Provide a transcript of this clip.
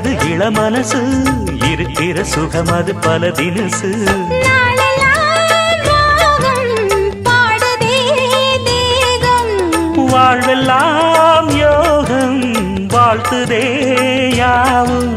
மனசு இருக்கிற சுகம் அது பல தினசு. வாழ்வெல்லாம் யோகம் வாழ்த்துதே யாவும்.